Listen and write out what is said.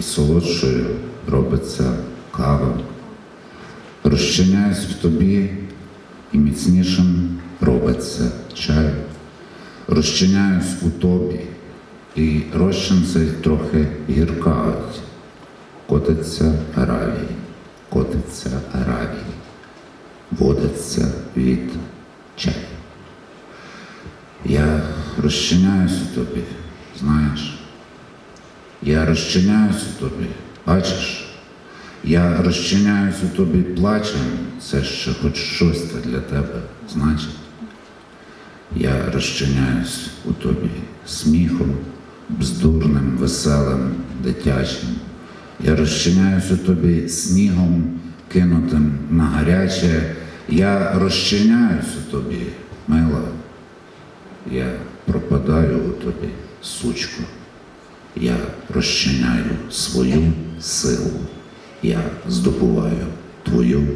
і солодшою робиться кава. Розчиняюсь в тобі, і міцнішим робиться чай. Розчиняюсь у тобі, і розчин цей трохи гіркавить. Котиться гравій, котиться гравій, водиться від чай. Я розчиняюсь у тобі, знаєш. Я розчиняюсь у тобі, бачиш? Я розчиняюсь у тобі плачем, це ще хоч щось це для тебе значить. Я розчиняюсь у тобі сміхом, бздурним, веселим, дитячим. Я розчиняюсь у тобі снігом, кинутим на гаряче. Я розчиняюсь у тобі, мила. Я пропадаю у тобі, сучко. Я розчиняю свою силу. Я здобуваю твою